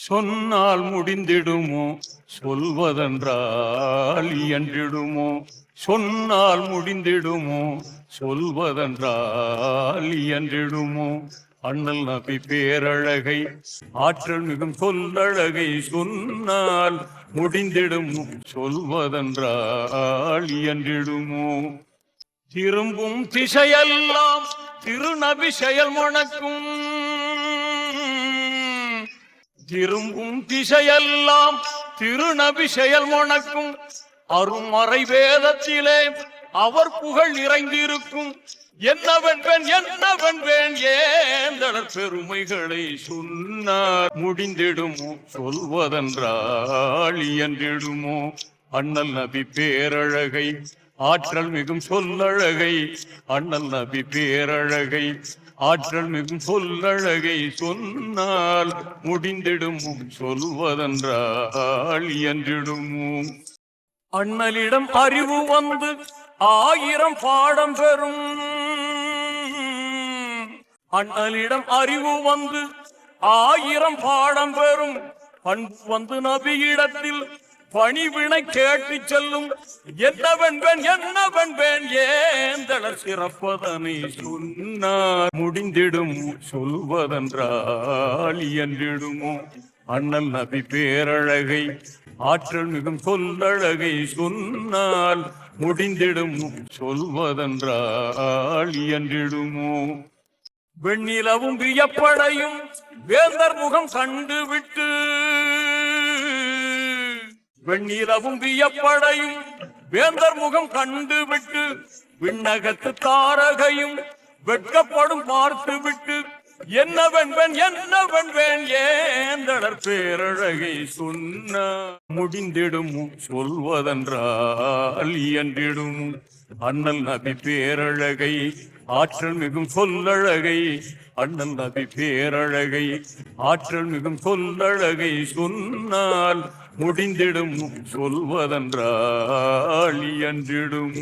சொன்னால் முடிந்திடுமோ? சொல்வதென்றால் இயன்றிடுமோ? சொன்னால் முடிந்திடுமோ? சொல்வதென்றால் இயன்றிடுமோ? அண்ணல் நபி பேரழகை ஆற்றல் மிகும் சொல்லழகை சொன்னால் முடிந்திடும்? சொல்வதென்றால் இயன்றிடுமோ? திரும்பும் திசையெல்லாம் திருநபி செயல் முழக்கும் திரும்பும் திசையெல்லாம் திருநபி செயல் முழக்கும் அருமறை வேதத்திலே அவர் புகழ் நிறைந்திருக்கும். என்ன என்னவென்பேன் என்ன ஏந்தளர் பெருமைகளை சொன்னார். முடிந்திடுமோ? சொல்வதென்றால் என்றிடுமோ அண்ணல் நபி பேரழகை ஆற்றல் மிகும் சொல்லழகை அண்ணல் நபி பேரழகை. ஆற்றல் மிகும் சொல்லழகை சொன்னால் முடிந்திடும்? சொல்வதென்றால் என்றிடும் அண்ணலிடம் அறிவு வந்து ஆயிரம் பாடம் பெறும். அண்ணலிடம் அறிவு வந்து ஆயிரம் பாடம் பெறும். பண்பு வந்து நபியிடத்தில் பணிவினை கேட்டு செல்லும். என்னவன் பெண் என்னவன் பெண் ஏந்தள சிறப்பதனை சொன்னார். முடிந்திடும் சொல்வதென்றால் என்றிடுமோ அண்ணல் நபி பேரழகை ஆற்றல் மிகும் சொல்லழகை சொன்னால் முடிந்திடும் சொல்வதென்றால் என்றிடுமோ வெண்ணிலவும் வியப்படையும். வேந்தர் முகம் கண்டுவிட்டு வெண்ணிரவும் வியப்படையும். வேந்தர் முகம் கண்டு விட்டு விண்ணகத்து தாரகையும் வெட்கப்படும் பார்த்து விட்டு என்ன வென்பேன் என்ன வென்பேன் ஏந்தடர் பேரழகை சொன்ன முடிந்திடும் சொல்வதென்றால் இயன்றிடும். அண்ணல் நபி பேரழகை ஆற்றல் மிகும் சொல்லழகை அண்ணல் நபி பேரழகை ஆற்றல் மிகும் சொல்லழகை சொன்னால் முடிந்திடும் சொல்வதென்றால் அன்றிடும்